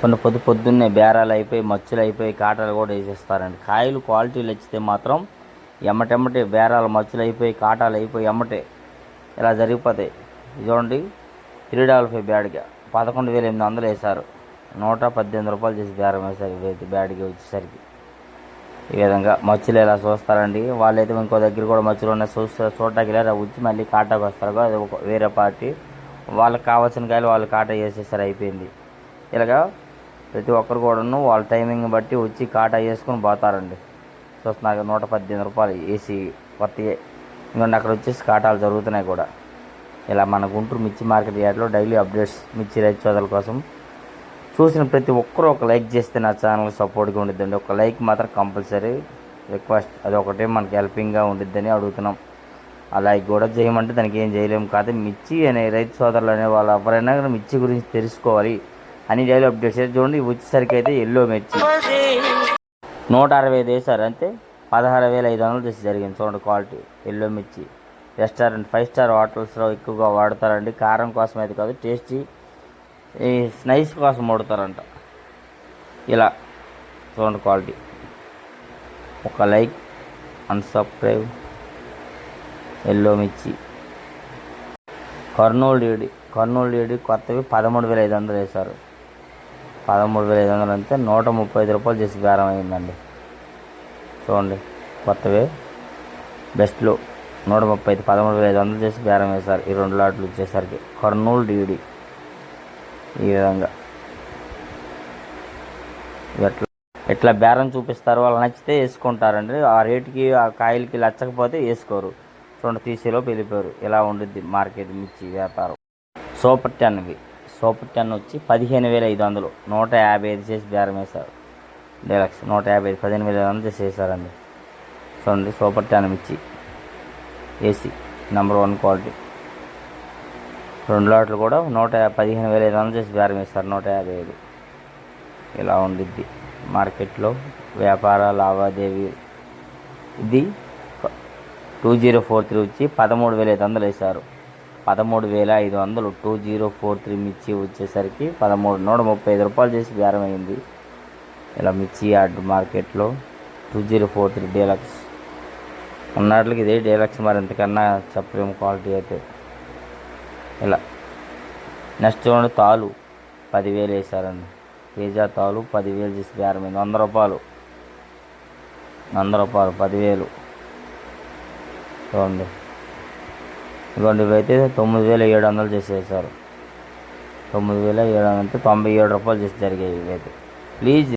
కొన్ని పొద్దు పొద్దున్నే బేరాలు అయిపోయి మచ్చులు అయిపోయి కాటాలు కూడా వేసేస్తారండి. కాయలు క్వాలిటీలు వచ్చితే మాత్రం ఎమ్మటెమ్మటే బేరాలు మచ్చులు అయిపోయి కాటాలు అయిపోయి ఎమ్మటే ఇలా జరిగిపోతాయి. చూడండి త్రీ డబల్ ఫైవ్ బ్యాడ్గా పదకొండు వేల ఎనిమిది వందలు వేశారు. నూట పద్దెనిమిది రూపాయలు చేసి బేరం వేశారు ఇవైతే బ్యాడ్గా వచ్చేసరికి. ఈ విధంగా మచ్చులు ఇలా చూస్తారండి? వాళ్ళైతే ఇంకో దగ్గర కూడా మచ్చులు ఉన్నాయి. చూస్తే చూడటానికి లేదా వచ్చి మళ్ళీ కాటాకు వస్తారు. అది ఒక వేరే పార్టీ. వాళ్ళకి కావాల్సిన కాయలు వాళ్ళు కాటా చేసేసారు అయిపోయింది. ఇలాగా ప్రతి ఒక్కరు కూడాను వాళ్ళ టైమింగ్ బట్టి వచ్చి కాటా వేసుకొని పోతారండి. చూస్తున్నారు నూట పద్దెనిమిది రూపాయలు ఏసీ కొత్తయే ఇంకొండి అక్కడ వచ్చేసి కాటాలు జరుగుతున్నాయి కూడా. ఇలా మన గుంటూరు మిర్చి మార్కెట్ యార్డ్లో డైలీ అప్డేట్స్ మిర్చి రైతు సోదరుల కోసం. చూసిన ప్రతి ఒక్కరూ ఒక లైక్ చేస్తే నా ఛానల్ సపోర్ట్గా ఉండిద్దండి. ఒక లైక్ మాత్రం కంపల్సరీ రిక్వెస్ట్. అది ఒకటే మనకి హెల్పింగ్గా ఉండిద్దని అడుగుతున్నాం. ఆ లైక్ కూడా చేయమంటే దానికి ఏం చేయలేము కాదు మిర్చి అనే రైతు సోదరులు అనే వాళ్ళు ఎవరైనా కానీ మిర్చి గురించి తెలుసుకోవాలి. అన్ని డైలీ అప్డేట్స్ అయితే చూడండి. ఇవి వచ్చేసరికి అయితే ఎల్లో మిర్చి. నూట అరవై ఐదు వేసారు అంతే. పదహారు వేల ఐదు వందలు చేసి జరిగింది. చూడండి క్వాలిటీ. ఎల్లో మిర్చి. రెస్టారెంట్ ఫైవ్ స్టార్ హోటల్స్లో ఎక్కువగా వాడతారండి. కారం కోసం అయితే కాదు టేస్టీ. ఈ స్నైస్ కోసం వాడతారంట. ఇలా. చూడండి క్వాలిటీ. ఒక లైక్ అన్సబ్స్క్రైబ్. ఎల్లో మిర్చి. కర్నూలు డీడీ. కర్నూలు డీడీ కొత్తవి పదమూడు వేల ఐదు వందలు వేశారు. పదమూడు వేల ఐదు వందలు అంతే నూట ముప్పై ఐదు రూపాయలు చేసి బేరం అయిందండి. చూడండి కొత్తవి. బెస్ట్లో నూట ముప్పై ఐదు పదమూడు వేల ఐదు వందలు చేసి బేరం వేశారు. ఈ రెండు లాట్లు వచ్చేసరికి కర్నూలు డీడి. ఈ విధంగా. ఎట్లా ఎట్లా బేరం చూపిస్తారు వాళ్ళు నచ్చితే వేసుకుంటారండి. ఆ రేటుకి ఆ కాయలకి నచ్చకపోతే వేసుకోరు. చూడండి తీసేలోపు వెళ్ళిపోయారు. ఇలా ఉండిద్ది మార్కెట్ మిర్చి వ్యాపారం. సూపర్ టెన్వి. సూపర్ టెన్ వచ్చి పదిహేను వేల ఐదు వందలు. నూట యాభై ఐదు చేసి బేరం వేశారు. డీలక్స్ నూట యాభై ఐదు పదిహేను వేల ఐదు వందలు చేసి వేశారండి. చూడండి సూపర్ టెన్ మిర్చి ఏసీ నెంబర్ వన్ క్వాలిటీ. రెండు లాట్లు కూడా నూట యా- పదిహేను వేల ఐదు వందలు చేసి బేరం వేస్తారు నూట యాభై ఐదు. ఇలా ఉండిద్ది. మార్కెట్లో వ్యాపార లావాదేవీ ఇది. టూ జీరో ఫోర్ త్రీ వచ్చి పదమూడు వేల ఐదు వందలు వేశారు. పదమూడు వేల ఐదు వందలు టూ జీరో ఫోర్ త్రీ మిర్చి వచ్చేసరికి పదమూడు నూట ముప్పై ఐదు రూపాయలు చేసి బేరం అయింది ఇలా మిర్చి యార్డ్ మార్కెట్లో two zero four three deluxe. ఉన్నట్లకి ఇదే డీలక్స్ మరి ఎంతకన్నా చెప్పలేము క్వాలిటీ అయితే. ఇలా నెక్స్ట్ చూడండి తాలు పదివేలు వేసారండి పేజా తాలు పదివేలు చేసి బేరమైంది. వంద రూపాయలు. వంద రూపాయలు పదివేలు. చూడండి. ఇదిగోండి ఇవైతే తొమ్మిది వేల ఏడు వందలు చేసేసారు తొమ్మిది వేల ఏడు వందలు అంటే తొంభై ఏడు రూపాయలు చేసి జరిగాయి ఇవైతే. ప్లీజ్